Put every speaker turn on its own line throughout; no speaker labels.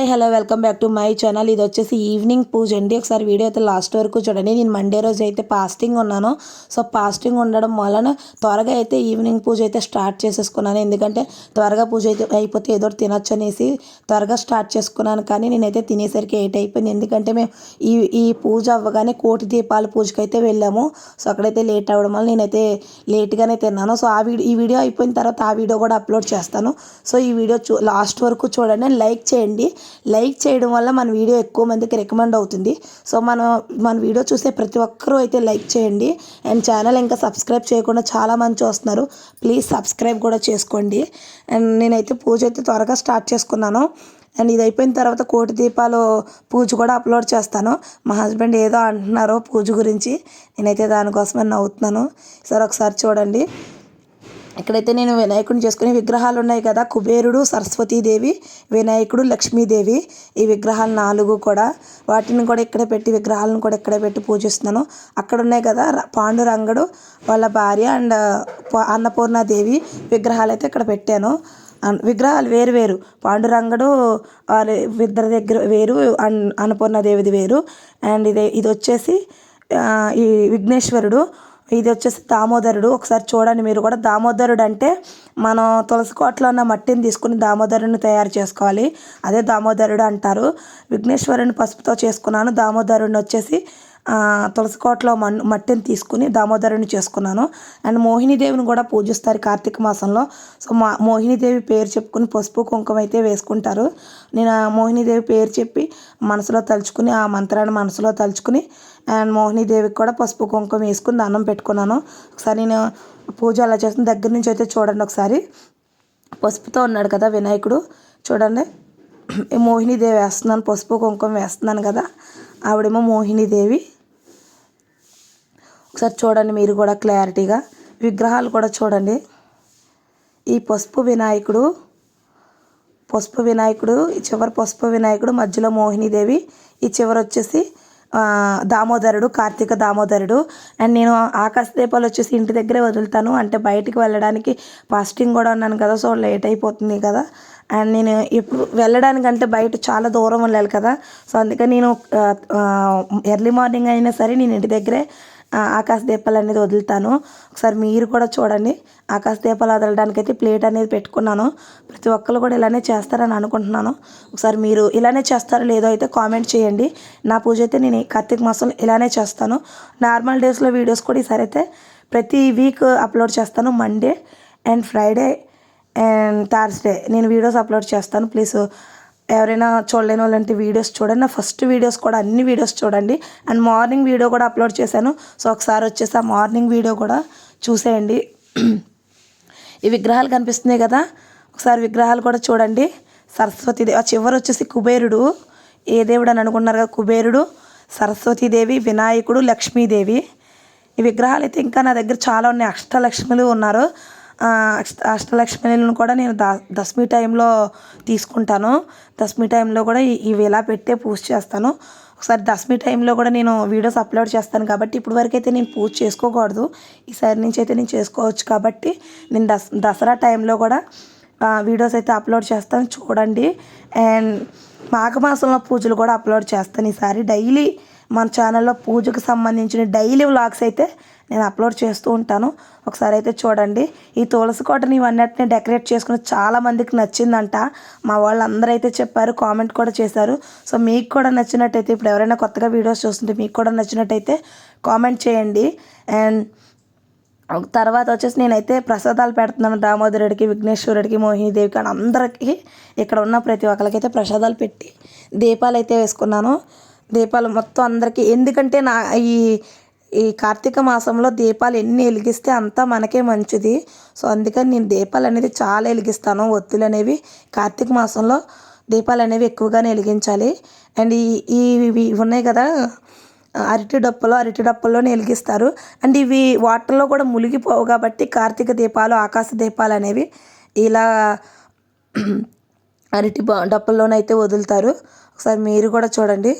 Hi hello welcome back to my channel. ఇది వచ్చేసి evening పూజ అండి. ఒకసారి వీడియో అయితే లాస్ట్ వరకు చూడండి. నేను మండే రోజు అయితే ఫాస్టింగ్ ఉన్నాను. సో ఫాస్టింగ్ ఉండడం వలన త్వరగా అయితే ఈవినింగ్ పూజ అయితే స్టార్ట్ చేసేసుకున్నాను. ఎందుకంటే త్వరగా పూజ అయితే అయిపోతే ఏదో తినొచ్చు అనేసి త్వరగా స్టార్ట్ చేసుకున్నాను. కానీ నేనైతే తినేసరికి ఎయిట్ అయిపోయింది. ఎందుకంటే మేము ఈ ఈ పూజ అవ్వగానే కోటి దీపాల పూజకి అయితే వెళ్ళాము. సో అక్కడైతే లేట్ అవ్వడం వల్ల నేనైతే లేట్గానే తిన్నాను. సో ఆ వీడియో ఈ వీడియో అయిపోయిన తర్వాత ఆ వీడియో కూడా అప్లోడ్ చేస్తాను. సో ఈ వీడియో చూ లాస్ట్ వరకు చూడండి. లైక్ చేయండి. లైక్ చేయడం వల్ల మన వీడియో ఎక్కువ మందికి రికమెండ్ అవుతుంది. సో మనం మన వీడియో చూసే ప్రతి ఒక్కరూ అయితే లైక్ చేయండి. అండ్ ఛానల్ ఇంకా సబ్స్క్రైబ్ చేయకుండా చాలా మంది చూస్తున్నారు. ప్లీజ్ సబ్స్క్రైబ్ కూడా చేసుకోండి. అండ్ నేనైతే పూజ అయితే త్వరగా స్టార్ట్ చేసుకున్నాను. అండ్ ఇది అయిపోయిన తర్వాత కోటి దీపాలు పూజ కూడా అప్లోడ్ చేస్తాను. మా హస్బెండ్ ఏదో అంటున్నారు పూజ గురించి. నేనైతే దానికోసమే నవ్వుతున్నాను. సరే ఒకసారి చూడండి. ఇక్కడైతే నేను వినాయకుడిని చేసుకునే విగ్రహాలు ఉన్నాయి కదా కుబేరుడు సరస్వతీదేవి వినాయకుడు లక్ష్మీదేవి ఈ విగ్రహాలు నాలుగు కూడా. వాటిని కూడా ఇక్కడే పెట్టి విగ్రహాలను కూడా ఇక్కడే పెట్టి పూజిస్తున్నాను. అక్కడ ఉన్నాయి కదా పాండురంగుడు పాండురంగడు వాళ్ళ భార్య అండ్ ప- అన్నపూర్ణాదేవి విగ్రహాలు అయితే ఇక్కడ పెట్టాను. అన్- విగ్రహాలు వేరు వేరు. పాండురంగడు వాళ్ళ ఇద్దరి దగ్గర వేరు అన్ అన్నపూర్ణాదేవిది వేరు. అండ్ ఇది ఇది వచ్చేసి ఈ విఘ్నేశ్వరుడు. ఇది వచ్చేసి దామోదరుడు. ఒకసారి చూడండి మీరు కూడా. దామోదరుడు అంటే మనం తులసి కోటలో ఉన్న మట్టిని తీసుకుని దామోదరుని తయారు చేసుకోవాలి. అదే దామోదరుడు అంటారు. విఘ్నేశ్వరుని పసుపుతో చేసుకున్నాను. దామోదరుని వచ్చేసి తులసికోటలో తులసి కోటలో మన్ మట్టిని తీసుకుని దామోదరుని చేసుకున్నాను. అండ్ మోహినీదేవిని కూడా పూజిస్తారు కార్తీక మాసంలో. సో మా మోహినీదేవి పేరు చెప్పుకుని పసుపు కుంకుమ అయితే వేసుకుంటారు. నేను ఆ మోహినీదేవి పేరు చెప్పి మనసులో తలుచుకుని ఆ మంత్రాన్ని మనసులో తలుచుకుని అండ్ మోహినీదేవికి కూడా పసుపు కుంకుమ వేసుకుని దండం పెట్టుకున్నాను. ఒకసారి నేను పూజ అలా చేసిన దగ్గర నుంచి అయితే చూడండి ఒకసారి. పసుపుతో ఉన్నాడు కదా వినాయకుడు. చూడండి. మోహినీదేవి వేస్తున్నాను పసుపు కుంకుమ వేస్తున్నాను కదా. ఆవిడేమో మోహినీదేవి. ఒకసారి చూడండి మీరు కూడా క్లారిటీగా. విగ్రహాలు కూడా చూడండి. ఈ పసుపు వినాయకుడు పసుపు వినాయకుడు ఈ చివరి పసుపు వినాయకుడు మధ్యలో మోహినీదేవి ఈ చివరి వచ్చేసి దామోదరుడు కార్తీక దామోదరుడు. అండ్ నేను ఆకాశ దీపాలు వచ్చేసి ఇంటి దగ్గరే వదులుతాను. అంటే బయటికి వెళ్ళడానికి ఫాస్టింగ్ కూడా ఉన్నాను కదా సో లేట్ అయిపోతుంది కదా. అండ్ నేను ఇప్పుడు వెళ్ళడానికంటే బయట చాలా దూరం వెళ్ళాలి కదా. సో అందుకని నేను ఎర్లీ మార్నింగ్ అయినా సరే నేను ఇంటి దగ్గరే ఆకాశ దీపాలు అనేది వదులుతాను. ఒకసారి మీరు కూడా చూడండి. ఆకాశ దీపాలు వదలడానికి అయితే ప్లేట్ అనేది పెట్టుకున్నాను. ప్రతి ఒక్కరు కూడా ఇలానే చేస్తారని అనుకుంటున్నాను. ఒకసారి మీరు ఇలానే చేస్తారో లేదో అయితే కామెంట్ చేయండి. నా పూజ అయితే నేను కార్తీక మాసంలో ఇలానే చేస్తాను. నార్మల్ డేస్లో వీడియోస్ కూడా ఈసారి అయితే ప్రతి వీక్ అప్లోడ్ చేస్తాను. Monday and Friday and Thursday నేను వీడియోస్ అప్లోడ్ చేస్తాను. ప్లీజ్ ఎవరైనా చూడలేని వాళ్ళంటే వీడియోస్ చూడండి. నా ఫస్ట్ వీడియోస్ కూడా అన్ని వీడియోస్ చూడండి. అండ్ మార్నింగ్ వీడియో కూడా అప్లోడ్ చేశాను. సో ఒకసారి వచ్చేసి ఆ మార్నింగ్ వీడియో కూడా చూసేయండి. ఈ విగ్రహాలు కనిపిస్తున్నాయి కదా? ఒకసారి విగ్రహాలు కూడా చూడండి. సరస్వతీదేవి ఆ చివరి వచ్చేసి కుబేరుడు. ఏ దేవుడు అని అనుకున్నారు కదా? కుబేరుడు సరస్వతీదేవి వినాయకుడు లక్ష్మీదేవి. ఈ విగ్రహాలు అయితే ఇంకా నా దగ్గర చాలా ఉన్నాయి. అష్టలక్ష్ములు ఉన్నారు. అష్టలక్ష్మిలను కూడా నేను ద దశమి టైంలో తీసుకుంటాను. దశమి టైంలో కూడా ఇవి ఇలా పెట్టే పూజ చేస్తాను. ఒకసారి దశమి టైంలో కూడా నేను వీడియోస్ అప్లోడ్ చేస్తాను కాబట్టి ఇప్పుడు వరకు అయితే నేను పూజ చేసుకోకూడదు. ఈసారి నుంచి అయితే నేను చేసుకోవచ్చు కాబట్టి నేను దస్ దసరా టైంలో కూడా వీడియోస్ అయితే అప్లోడ్ చేస్తాను చూడండి. అండ్ మాఘమాసంలో పూజలు కూడా అప్లోడ్ చేస్తాను ఈసారి. డైలీ మన ఛానల్లో పూజకు సంబంధించిన డైలీ వ్లాగ్స్ అయితే నేను అప్లోడ్ చేస్తూ ఉంటాను. ఒకసారి అయితే చూడండి. ఈ తులసి కోటని ఇవన్నిటిని డెకరేట్ చేసుకుని చాలా మందికి నచ్చిందంట. మా వాళ్ళు అందరూ అయితే చెప్పారు కామెంట్ కూడా చేశారు. సో మీకు కూడా నచ్చినట్టయితే ఇప్పుడు ఎవరైనా కొత్తగా వీడియోస్ చూస్తుంటే మీకు కూడా నచ్చినట్టయితే కామెంట్ చేయండి. అండ్ తర్వాత వచ్చేసి నేనైతే ప్రసాదాలు పెడుతున్నాను దామోదరుడికి విఘ్నేశ్వరుడికి మోహినీదేవికి అని అందరికీ ఇక్కడ ఉన్న ప్రతి ఒక్కరికైతే ప్రసాదాలు పెట్టి దీపాలు అయితే వేసుకున్నాను. దీపాలు మొత్తం అందరికీ. ఎందుకంటే నా ఈ ఈ కార్తీక మాసంలో దీపాలు ఎన్ని వెలిగిస్తే అంతా మనకే మంచిది. సో అందుకని నేను దీపాలు అనేది చాలా వెలిగిస్తాను. ఒత్తులు అనేవి కార్తీక మాసంలో దీపాలు అనేవి ఎక్కువగానే వెలిగించాలి. అండ్ ఈ ఇవి ఉన్నాయి కదా అరటి డప్పలో అరటి డప్పుల్లోనే వెలిగిస్తారు. అండ్ ఇవి వాటర్లో కూడా మునిగిపోవు కాబట్టి కార్తీక దీపాలు ఆకాశ దీపాలు అనేవి ఇలా అరటి డప్పల్లోనైతే డప్పుల్లోనైతే వదులుతారు. ఒకసారి మీరు కూడా చూడండి.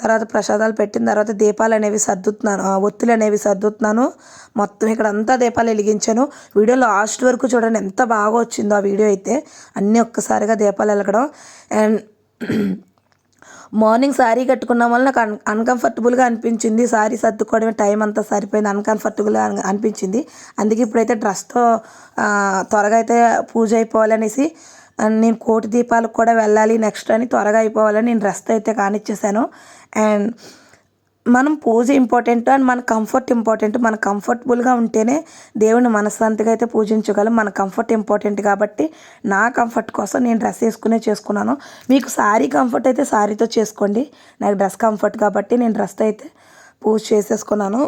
తర్వాత ప్రసాదాలు పెట్టిన తర్వాత దీపాలు అనేవి సర్దుతున్నాను. ఆ, ఒత్తులు అనేవి సర్దుతున్నాను. మొత్తం ఇక్కడ అంతా దీపాలు వెలిగించాను. వీడియో లాస్ట్ వరకు చూడండి ఎంత బాగా వచ్చిందో ఆ వీడియో అయితే. అన్నీ ఒక్కసారిగా దీపాలు వెలగడం. అండ్ మార్నింగ్ శారీ కట్టుకున్న వల్ల నాకు అన్ అన్కంఫర్టబుల్గా అనిపించింది. శారీ సర్దుకోవడమే టైం అంతా సరిపోయింది. అన్కంఫర్టబుల్గా అనిపించింది. అందుకే ఇప్పుడైతే డ్రెస్తో త్వరగా అయితే పూజ అయిపోవాలనేసి అండ్ నేను కోటి దీపాలకు కూడా వెళ్ళాలి నెక్స్ట్ అని త్వరగా అయిపోవాలని నేను డ్రెస్ అయితే కానిచ్చేసాను. అండ్ మనం పూజ ఇంపార్టెంట్ అండ్ మన కంఫర్ట్ ఇంపార్టెంట్ మన కంఫర్టబుల్గా ఉంటేనే దేవుని మనశ్శాంతిగా అయితే పూజించగలం. మన కంఫర్ట్ ఇంపార్టెంట్ కాబట్టి నా కంఫర్ట్ కోసం నేను డ్రెస్ వేసుకునే చేసుకున్నాను. మీకు శారీ కంఫర్ట్ అయితే శారీతో చేసుకోండి. నాకు డ్రెస్ కంఫర్ట్ కాబట్టి నేను డ్రెస్ అయితే పూజ చేసేసుకున్నాను.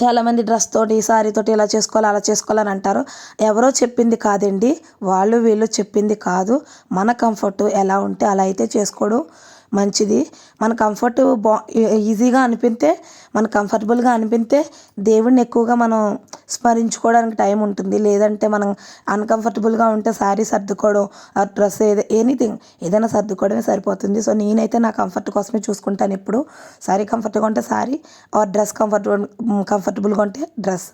చాలామంది డ్రెస్ తోటి సారీ తోటి ఇలా చేసుకోవాలి అలా చేసుకోవాలని అంటారు. ఎవరో చెప్పింది కాదండి. వాళ్ళు వీళ్ళు చెప్పింది కాదు. మన కంఫర్ట్ ఎలా ఉంటే అలా అయితే చేసుకోడు. మంచిది. మన కంఫర్ట్ బా ఈజీగా అనిపిస్తే మన కంఫర్టబుల్గా అనిపిస్తే దేవుడిని ఎక్కువగా మనం స్మరించుకోవడానికి టైం ఉంటుంది. లేదంటే మనం అన్కంఫర్టబుల్గా ఉంటే శారీ సర్దుకోవడం ఆ డ్రెస్ ఏదో ఎనీథింగ్ ఏదైనా సర్దుకోవడమే సరిపోతుంది. సో నేనైతే నా కంఫర్ట్ కోసమే చూసుకుంటాను ఇప్పుడు. శారీ కంఫర్ట్గా ఉంటే శారీ ఆర్ డ్రెస్ కంఫర్టబుల్ కంఫర్టబుల్గా ఉంటే డ్రెస్.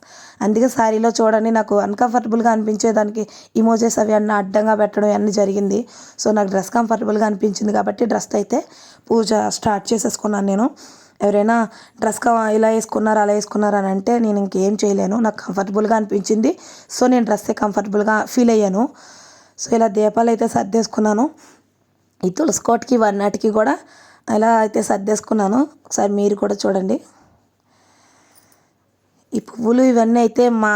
అందుకే శారీలో చూడండి నాకు అన్కంఫర్టబుల్గా అనిపించేదానికి ఇమోజెస్ అవి అన్నీ అడ్డంగా పెట్టడం అన్నీ జరిగింది. సో నాకు డ్రెస్ కంఫర్టబుల్గా అనిపించింది కాబట్టి డ్రెస్ అయితే పూజ స్టార్ట్ చేసేసుకున్నాను నేను. ఎవరైనా డ్రెస్ ఇలా వేసుకున్నారు అలా వేసుకున్నారు అని అంటే నేను ఇంకేం చేయలేను. నాకు కంఫర్టబుల్గా అనిపించింది. సో నేను డ్రెస్సే కంఫర్టబుల్గా ఫీల్ అయ్యాను. సో ఇలా దీపాలు అయితే సర్దేసుకున్నాను. ఈ తులసి కోటకి వన్నాటికి కూడా ఇలా అయితే సర్దేసుకున్నాను. ఒకసారి మీరు కూడా చూడండి. ఈ పువ్వులు ఇవన్నీ అయితే మా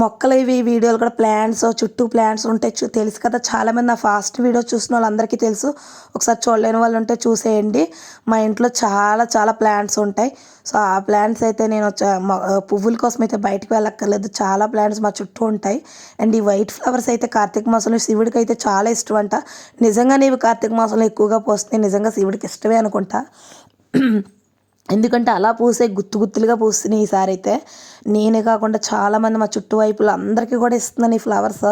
మొక్కలు ఇవి వీడియోలు కూడా ప్లాంట్స్ చుట్టూ ప్లాంట్స్ ఉంటాయి చూ తెలుసు కదా చాలామంది నా ఫాస్ట్ వీడియో చూసిన వాళ్ళందరికీ తెలుసు. ఒకసారి చూడలేని వాళ్ళు ఉంటే చూసేయండి. మా ఇంట్లో చాలా చాలా ప్లాంట్స్ ఉంటాయి. సో ఆ ప్లాంట్స్ అయితే నేను పువ్వుల కోసం అయితే బయటకు వెళ్ళక్కర్లేదు. చాలా ప్లాంట్స్ మా చుట్టూ ఉంటాయి. అండ్ ఈ వైట్ ఫ్లవర్స్ అయితే కార్తీక మాసంలో శివుడికి అయితే చాలా ఇష్టం అంట. నిజంగా నీవు కార్తీక మాసంలో ఎక్కువగా పోస్తున్నాయి. నిజంగా శివుడికి ఇష్టమే అనుకుంటా. ఎందుకంటే అలా పూసే గుత్తు గుత్తులుగా పూస్తున్నాయి ఈసారి అయితే నేనే కాకుండా చాలామంది మా చుట్టువైపుల అందరికీ కూడా ఇస్తున్నాను ఈ ఫ్లవర్స్.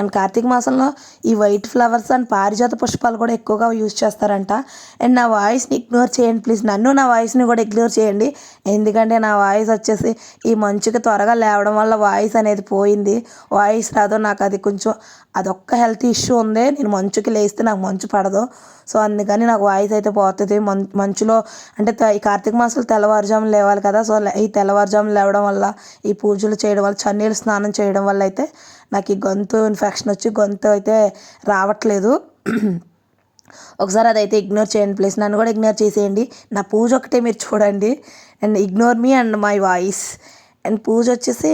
అండ్ కార్తీక మాసంలో ఈ వైట్ ఫ్లవర్స్ అండ్ పారిజాత పుష్పాలు కూడా ఎక్కువగా యూజ్ చేస్తారంట. అండ్ నా వాయిస్ని ఇగ్నోర్ చేయండి ప్లీజ్. నన్ను నా వాయిస్ని కూడా ఇగ్నోర్ చేయండి. ఎందుకంటే నా వాయిస్ వచ్చేసి ఈ మంచుకి త్వరగా లేవడం వల్ల వాయిస్ అనేది పోయింది. వాయిస్ రాదు నాకు అది కొంచెం అదొక్క హెల్త్ ఇష్యూ ఉంది. నేను మంచుకి లేస్తే నాకు మంచు పడదు. సో అందుకని నాకు వాయిస్ అయితే పోతుంది. మం మంచులో అంటే ఈ కార్తీక మాసంలో తెల్లవారుజామున లేవాలి కదా. సో ఈ తెల్లవారుజామున లేవడం వల్ల ఈ పూజలు చేయడం వల్ల చన్నీళ్ళు స్నానం చేయడం వల్ల అయితే నాకు ఈ గొంతు ఇన్ఫెక్షన్ వచ్చి గొంతు అయితే రావట్లేదు. ఒకసారి అదైతే ఇగ్నోర్ చేయండి ప్లీజ్ నన్ను కూడా ఇగ్నోర్ చేసేయండి. నా పూజ ఒకటే మీరు చూడండి. And ignore me and my voice and puja వచ్చేసి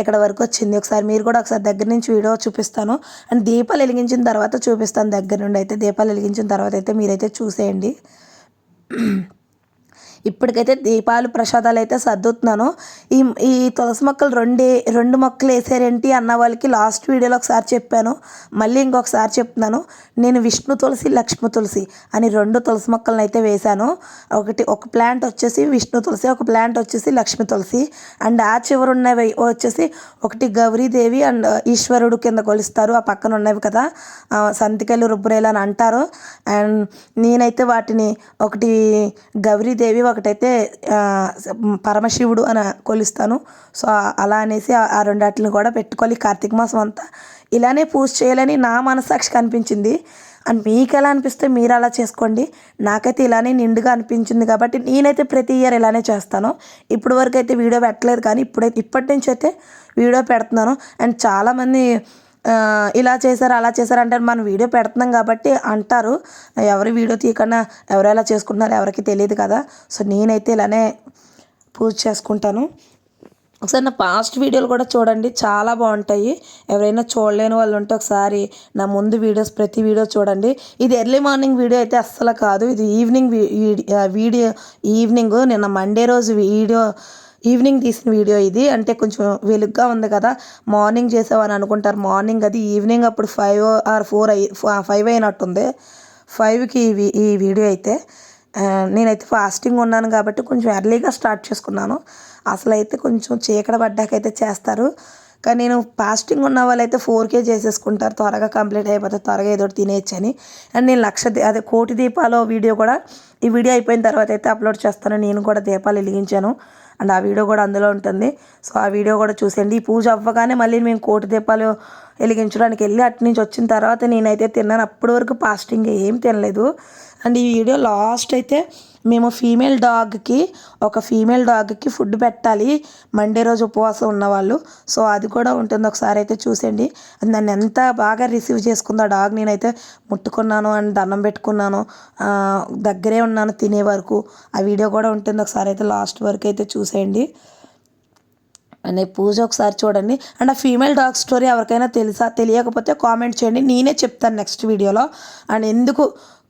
ఎక్కడ వరకు వచ్చింది? ఒకసారి మీరు కూడా ఒకసారి దగ్గర నుంచి వీడియో చూపిస్తాను. అండ్ దీపాలు వెలిగించిన తర్వాత చూపిస్తాను దగ్గర నుండి అయితే. దీపాలు వెలిగించిన తర్వాత అయితే మీరైతే చూసేయండి. ఇప్పటికైతే దీపాలు ప్రసాదాలు అయితే సర్దుతున్నాను. ఈ ఈ తులసి మొక్కలు రెండే రెండు మొక్కలు వేసారేంటి అన్న వాళ్ళకి లాస్ట్ వీడియోలో ఒకసారి చెప్పాను. మళ్ళీ ఇంకొకసారి చెప్తున్నాను. నేను విష్ణు తులసి లక్ష్మి తులసి అని రెండు తులసి మొక్కలను అయితే వేశాను. ఒకటి ఒక ప్లాంట్ వచ్చేసి విష్ణు తులసి ఒక ప్లాంట్ వచ్చేసి లక్ష్మి తులసి. అండ్ ఆ చివరు ఉన్నవి వచ్చేసి ఒకటి గౌరీదేవి అండ్ ఈశ్వరుడు కింద కొలుస్తారు. ఆ పక్కన ఉన్నవి కదా. ఆ, సంతికలు రుబ్బురేలు అని అంటారు. అండ్ నేనైతే వాటిని ఒకటి గౌరీదేవి ఒకటైతే పరమశివుడు అని కొలుస్తాను. సో అలా అనేసి ఆ- రెండాటిని కూడా పెట్టుకోవాలి. కార్తీక మాసం అంతా ఇలానే పూజ చేయాలని నా మనసాక్షికి అనిపించింది అండ్ మీకు ఎలా అనిపిస్తే మీరు అలా చేసుకోండి. నాకైతే ఇలానే నిండుగా అనిపించింది కాబట్టి నేనైతే ప్రతి ఇయర్ ఇలానే చేస్తాను. ఇప్పుడు వరకు అయితే వీడియో పెట్టలేదు కానీ ఇప్పుడైతే ఇప్పటి నుంచి అయితే వీడియో పెడుతున్నాను. అండ్ చాలామంది ఇలా చేశారు అలా చేశారు అంటే మనం వీడియో పెడుతున్నాం కాబట్టి అంటారు. ఎవరు వీడియో తీయకుండా ఎవరు ఎలా చేసుకుంటున్నారు ఎవరికి తెలియదు కదా. సో నేనైతే ఇలానే పూజ చేసుకుంటాను. ఒకసారి నా పాస్ట్ వీడియోలు కూడా చూడండి. చాలా బాగుంటాయి. ఎవరైనా చూడలేని వాళ్ళు ఉంటే ఒకసారి నా ముందు వీడియోస్ ప్రతి వీడియో చూడండి. ఇది ఎర్లీ మార్నింగ్ వీడియో అయితే అస్సలు కాదు. ఇది ఈవినింగ్ వీడియో ఈవినింగ్ నిన్న మండే రోజు వీడియో ఈవినింగ్ తీసిన వీడియో ఇది. అంటే కొంచెం వెలుగ్గా ఉంది కదా. మార్నింగ్ చేసావని అనుకుంటారు. మార్నింగ్ అది ఈవినింగ్ అప్పుడు ఫైవ్ ఆర్ ఫోర్ అయి ఫైవ్ అయినట్టుంది. ఫైవ్కి ఈ ఈ వీడియో అయితే. నేనైతే ఫాస్టింగ్ ఉన్నాను కాబట్టి కొంచెం ఎర్లీగా స్టార్ట్ చేసుకున్నాను. అసలు అయితే కొంచెం చీకట పడ్డాకైతే చేస్తారు. కానీ నేను ఫాస్టింగ్ ఉన్న వాళ్ళైతే ఫోర్ కే చేసేసుకుంటారు. త్వరగా కంప్లీట్ అయిపోతే త్వరగా ఏదో ఒకటి తినేయచ్చని అండ్ నేను లక్ష దీ- అదే కోటి దీపాలు వీడియో కూడా ఈ వీడియో అయిపోయిన తర్వాత అయితే అప్లోడ్ చేస్తాను. నేను కూడా దీపాలు వెలిగించాను. అండ్ ఆ వీడియో కూడా అందులో ఉంటుంది. సో ఆ వీడియో కూడా చూసేయండి. ఈ పూజ అవ్వగానే మళ్ళీ మేము కోటి దీపాలు వెలిగించడానికి వెళ్ళి అటు నుంచి వచ్చిన తర్వాత నేనైతే తిన్నాను. అప్పటి వరకు ఫాస్టింగ్ ఏం తినలేదు. అండ్ ఈ వీడియో లాస్ట్ అయితే మేము ఫీమేల్ డాగ్కి ఒక ఫీమేల్ డాగ్కి ఫుడ్ పెట్టాలి. మండే రోజు ఉపవాసం ఉన్నవాళ్ళు. సో అది కూడా ఉంటుంది. ఒకసారి అయితే చూసేయండి. అది నన్ను ఎంత బాగా రిసీవ్ చేసుకుందో ఆ డాగ్ నేనైతే ముట్టుకున్నాను అండ్ దండం పెట్టుకున్నాను. దగ్గరే ఉన్నాను తినే వరకు. ఆ వీడియో కూడా ఉంటుంది. ఒకసారి అయితే లాస్ట్ వరకు అయితే చూసేయండి. అనే పూజ ఒకసారి చూడండి. అండ్ ఆ ఫీమేల్ డాగ్ స్టోరీ ఎవరికైనా తెలుసా? తెలియకపోతే కామెంట్ చేయండి. నేనే చెప్తాను నెక్స్ట్ వీడియోలో అండ్ ఎందుకు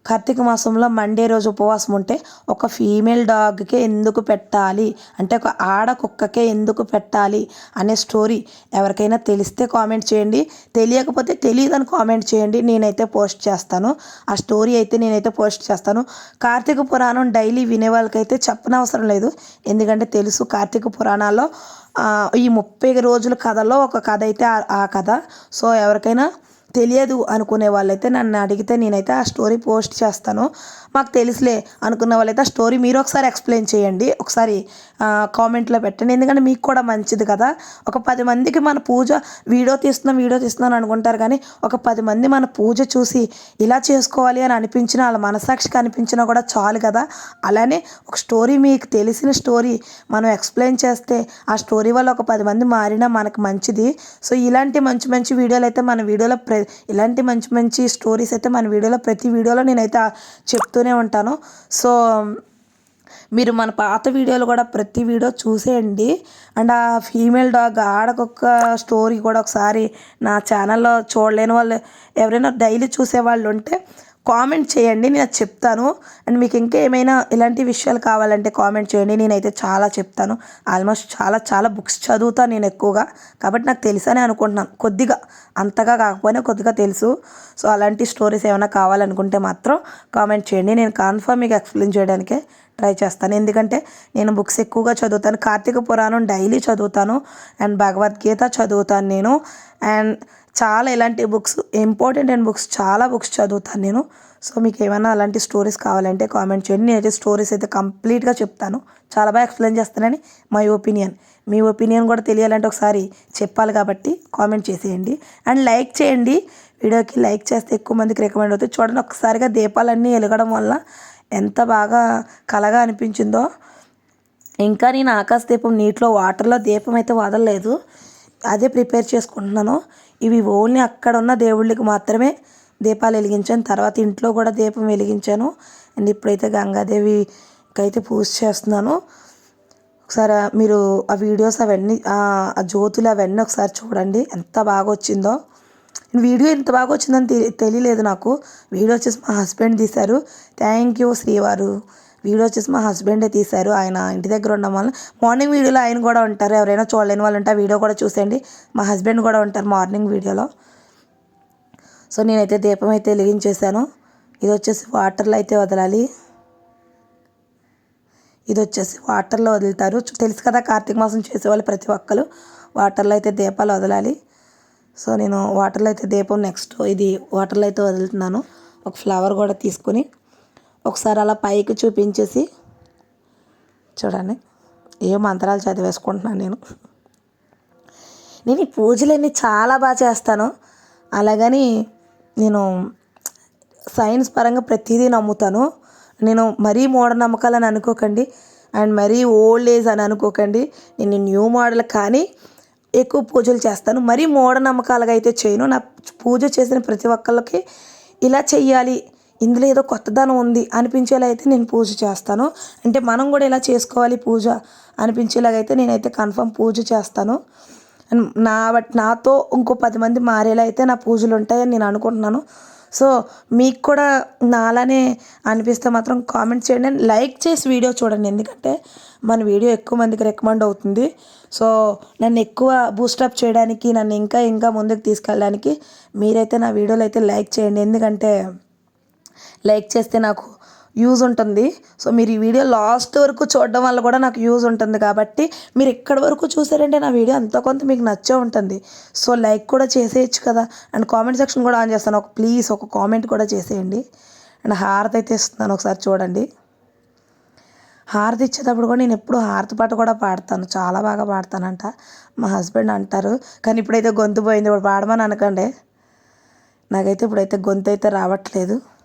కార్తీక మాసంలో మండే రోజు ఉపవాసం ఉంటే ఒక ఫీమేల్ డాగ్కే ఎందుకు పెట్టాలి? అంటే ఒక ఆడ కుక్కకే ఎందుకు పెట్టాలి అనే స్టోరీ ఎవరికైనా తెలిస్తే కామెంట్ చేయండి. తెలియకపోతే తెలియదని కామెంట్ చేయండి. నేనైతే పోస్ట్ చేస్తాను. ఆ స్టోరీ అయితే నేనైతే పోస్ట్ చేస్తాను. కార్తీక పురాణం డైలీ వినే వాళ్ళకైతే చెప్పనవసరం లేదు. ఎందుకంటే తెలుసు కార్తీక పురాణాల్లో ఈ ముప్పై రోజుల కథలో ఒక కథ అయితే ఆ కథ. సో ఎవరికైనా తెలియదు అనుకునే వాళ్ళైతే నన్ను అడిగితే నేనైతే ఆ స్టోరీ పోస్ట్ చేస్తాను. మాకు తెలుసులే అనుకున్న వాళ్ళైతే ఆ స్టోరీ మీరు ఒకసారి ఎక్స్ప్లెయిన్ చేయండి. ఒకసారి కామెంట్లో పెట్టండి. ఎందుకంటే మీకు కూడా మంచిది కదా. ఒక పది మందికి మన పూజ వీడియో తీస్తున్నాం వీడియో తీస్తున్నాం అనుకుంటారు కానీ ఒక పది మంది మన పూజ చూసి ఇలా చేసుకోవాలి అని అనిపించిన వాళ్ళ మనసాక్షికి అనిపించినా కూడా చాలు కదా. అలానే ఒక స్టోరీ మీకు తెలిసిన స్టోరీ మనం ఎక్స్ప్లెయిన్ చేస్తే ఆ స్టోరీ వల్ల ఒక పది మంది మారినా మనకు మంచిది. సో ఇలాంటి మంచి మంచి వీడియోలు అయితే మన వీడియోలో ప్ర ఇలాంటి మంచి మంచి స్టోరీస్ అయితే మన వీడియోలో ప్రతి వీడియోలో నేనైతే చెప్తూనే ఉంటాను. సో మీరు మన పాత వీడియోలు కూడా ప్రతి వీడియో చూసేయండి. అండ్ ఆ ఫీమేల్ డాగ్ ఆడకొక్క స్టోరీ కూడా ఒకసారి నా ఛానల్లో చూడలేని వాళ్ళు ఎవరైనా డైలీ చూసే వాళ్ళు ఉంటే కామెంట్ చేయండి నేను అది చెప్తాను. అండ్ మీకు ఇంకా ఏమైనా ఇలాంటి విషయాలు కావాలంటే కామెంట్ చేయండి. నేనైతే చాలా చెప్తాను. ఆల్మోస్ట్ చాలా చాలా బుక్స్ చదువుతాను నేను ఎక్కువగా. కాబట్టి నాకు తెలుసని అనుకుంటున్నాను. కొద్దిగా అంతగా కాకపోయినా కొద్దిగా తెలుసు. సో అలాంటి స్టోరీస్ ఏమైనా కావాలనుకుంటే మాత్రం కామెంట్ చేయండి. నేను కన్ఫర్మ్ మీకు ఎక్స్ప్లెయిన్ చేయడానికే ట్రై చేస్తాను. ఎందుకంటే నేను బుక్స్ ఎక్కువగా చదువుతాను. కార్తీక పురాణం డైలీ చదువుతాను. అండ్ భగవద్గీత చదువుతాను నేను. అండ్ చాలా ఇలాంటి బుక్స్ ఇంపార్టెంట్ అండ్ బుక్స్ చాలా బుక్స్ చదువుతాను నేను. సో మీకు ఏమైనా అలాంటి స్టోరీస్ కావాలంటే కామెంట్ చేయండి. నేనైతే స్టోరీస్ అయితే కంప్లీట్గా చెప్తాను. చాలా బాగా ఎక్స్ప్లెయిన్ చేస్తానని మై ఒపీనియన్. మీ ఒపీనియన్ కూడా తెలియాలంటే ఒకసారి చెప్పాలి కాబట్టి కామెంట్ చేసేయండి. అండ్ లైక్ చేయండి. వీడియోకి లైక్ చేస్తే ఎక్కువ మందికి రికమెండ్ అవుతుంది. చూడండి ఒకసారిగా దీపాలన్నీ వెలగడం వల్ల ఎంత బాగా కలగా అనిపించిందో. ఇంకా నేను ఆకాశ దీపం నీటిలో వాటర్లో దీపం అయితే వదలలేదు అదే ప్రిపేర్ చేసుకుంటున్నాను. ఇవి ఓన్లీ అక్కడ ఉన్న దేవుళ్ళకి మాత్రమే దీపాలు వెలిగించాను. తర్వాత ఇంట్లో కూడా దీపం వెలిగించాను. అండ్ ఇప్పుడైతే గంగాదేవికి అయితే పూజ చేస్తున్నాను. ఒకసారి మీరు ఆ వీడియోస్ అవన్నీ ఆ జ్యోతులు అవన్నీ ఒకసారి చూడండి. ఎంత బాగా వచ్చిందో. వీడియో ఎంత బాగా వచ్చిందని తెలి తెలియలేదు నాకు. వీడియో వచ్చేసి మా హస్బెండ్ తీశారు. థ్యాంక్ యూ శ్రీవారు. వీడియో వచ్చేసి మా హస్బెండే తీశారు. ఆయన ఇంటి దగ్గర ఉండడం వల్ల మార్నింగ్ వీడియోలో ఆయన కూడా ఉంటారు. ఎవరైనా చూడలేని వాళ్ళు ఉంటే వీడియో కూడా చూసేయండి. మా హస్బెండ్ కూడా ఉంటారు మార్నింగ్ వీడియోలో. సో నేనైతే దీపం అయితే వెలిగించేసాను ఇది వచ్చేసి వాటర్లో అయితే వదలాలి. ఇది వచ్చేసి వాటర్లో వదులుతారు. తెలుసు కదా కార్తీక మాసం చేసేవాళ్ళు ప్రతి ఒక్కరు వాటర్లో అయితే దీపాలు వదలాలి. సో నేను వాటర్లో అయితే దీపం నెక్స్ట్ ఇది వాటర్లో అయితే వదులుతున్నాను. ఒక ఫ్లవర్ కూడా తీసుకుని ఒకసారి అలా పైకి చూపించేసి చూడండి ఏ మంత్రాలు చదివేసుకుంటున్నాను నేను. నేను ఈ పూజలన్నీ చాలా బాగా చేస్తాను. అలాగని నేను సైన్స్ పరంగా ప్రతిదీ నమ్ముతాను. నేను మరీ మూఢనమ్మకాలని అనుకోకండి. అండ్ మరీ ఓల్డ్ ఏజ్ అని అనుకోకండి. నేను న్యూ మోడల్ కానీ ఎక్కువ పూజలు చేస్తాను. మరీ మూఢనమ్మకాలుగా అయితే చేయను. నా పూజ చేసిన ప్రతి ఒక్కళ్ళకి ఇలా చెయ్యాలి. ఇందులో ఏదో కొత్తదనం ఉంది అనిపించేలా అయితే నేను పూజ చేస్తాను. అంటే మనం కూడా ఇలా చేసుకోవాలి పూజ అనిపించేలాగైతే నేనైతే కన్ఫర్మ్ పూజ చేస్తాను. నా బట్ నాతో ఇంకో పది మంది మారేలా అయితే నా పూజలు ఉంటాయని నేను అనుకుంటున్నాను. సో మీకు కూడా నాలానే అనిపిస్తే మాత్రం కామెంట్ చేయండి. లైక్ చేసి వీడియో చూడండి. ఎందుకంటే మన వీడియో ఎక్కువ మందికి రికమెండ్ అవుతుంది. సో నన్ను ఎక్కువ బూస్టప్ చేయడానికి నన్ను ఇంకా ఇంకా ముందుకు తీసుకెళ్ళడానికి మీరైతే నా వీడియోలు అయితే లైక్ చేయండి. ఎందుకంటే లైక్ చేస్తే నాకు యూజ్ ఉంటుంది. సో మీరు ఈ వీడియో లాస్ట్ వరకు చూడడం వల్ల కూడా నాకు యూజ్ ఉంటుంది కాబట్టి మీరు ఎక్కడి వరకు చూసారంటే నా వీడియో అంత కొంత మీకు నచ్చే ఉంటుంది. సో లైక్ కూడా చేసేయచ్చు కదా. అండ్ కామెంట్ సెక్షన్ కూడా ఆన్ చేస్తాను. ఒక ప్లీజ్ ఒక కామెంట్ కూడా చేసేయండి. అండ్ హారతి అయితే ఇస్తున్నాను. ఒకసారి చూడండి. హారతి ఇచ్చేటప్పుడు కూడా నేను ఎప్పుడు హారతి పాట కూడా పాడతాను. చాలా బాగా పాడతానంట. మా హస్బెండ్ అంటారు. కానీ ఇప్పుడైతే గొంతు పోయింది. ఇప్పుడు పాడమని అనకండి. నాకైతే ఇప్పుడైతే గొంతు అయితే రావట్లేదు.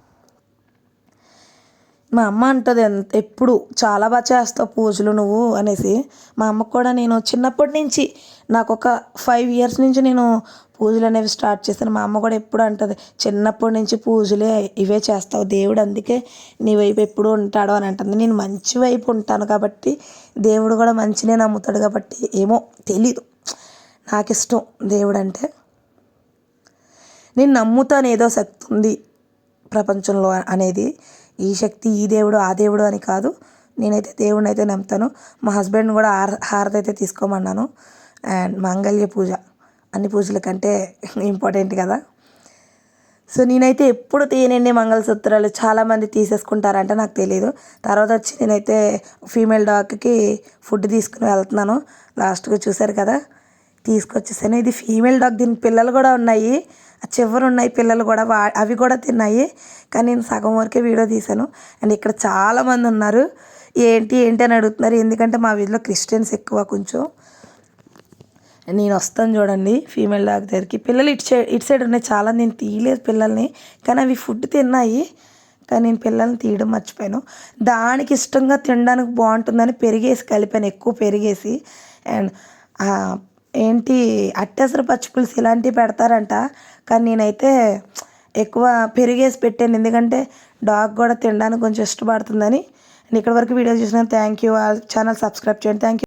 మా అమ్మ అంటుంది ఎంత ఎప్పుడు చాలా బాగా చేస్తావు పూజలు నువ్వు అనేసి. మా అమ్మకు కూడా నేను చిన్నప్పటి నుంచి నాకు ఒక ఫైవ్ ఇయర్స్ నుంచి నేను పూజలు అనేవి స్టార్ట్ చేశాను మా అమ్మ కూడా ఎప్పుడు అంటుంది చిన్నప్పటి నుంచి పూజలే ఇవే చేస్తావు దేవుడు అందుకే నీ వైపు ఎప్పుడు ఉంటాడు అని అంటుంది. నేను మంచి వైపు ఉంటాను కాబట్టి దేవుడు కూడా మంచినే నమ్ముతాడు కాబట్టి ఏమో తెలీదు. నాకు ఇష్టం దేవుడు అంటే. నేను నమ్ముతాను ఏదో శక్తి ఉంది ప్రపంచంలో అనేది. ఈ శక్తి ఈ దేవుడు ఆ దేవుడు అని కాదు. నేనైతే దేవుడిని అయితే నమ్ముతాను. మా హస్బెండ్ కూడా హార హారతి అయితే తీసుకోమన్నాను. అండ్ మంగళ్య పూజ అన్ని పూజల కంటే ఇంపార్టెంట్ కదా. సో నేనైతే ఎప్పుడు తీయనండి మంగళసూత్రాలు చాలామంది తీసేసుకుంటారంటే నాకు తెలియదు తర్వాత వచ్చి నేనైతే ఫీమేల్ డాగ్కి ఫుడ్ తీసుకుని వెళ్తున్నాను. లాస్ట్గా చూశారు కదా? తీసుకొచ్చేసాను. ఇది ఫీమేల్ డాగ్ దీని పిల్లలు కూడా ఉన్నాయి. చివరి ఉన్నాయి పిల్లలు కూడా వా అవి కూడా తిన్నాయి. కానీ నేను సగం వరకే వీడియో తీశాను. అండ్ ఇక్కడ చాలామంది ఉన్నారు. ఏంటి ఏంటి అని అడుగుతున్నారు. ఎందుకంటే మా వీధిలో క్రిస్టియన్స్ ఎక్కువ కొంచెం. నేను వస్తాను చూడండి. ఫీమేల్ డాగ్ దగ్గరికి. పిల్లలు ఇటు సైడ్ ఇటు సైడ్ ఉన్నాయి. చాలా నేను తీయలేదు పిల్లల్ని. కానీ అవి ఫుడ్ తిన్నాయి. కానీ నేను పిల్లల్ని తీయడం మర్చిపోయాను. దానికి ఇష్టంగా తినడానికి బాగుంటుందని పెరిగేసి కలిపాను. ఎక్కువ పెరిగేసి. అండ్ ఏంటి అట్టేసరి పచ్చి పులుసు ఇలాంటివి పెడతారంట. కానీ నేనైతే ఎక్కువ పెరిగేసి పెట్టాను. ఎందుకంటే డాగ్ కూడా తినడానికి కొంచెం ఇష్టపడుతుందని. అండ్ ఇక్కడ వరకు వీడియో చూసిన థ్యాంక్ యూ ఛానల్ సబ్స్క్రైబ్ చేయండి. Thank you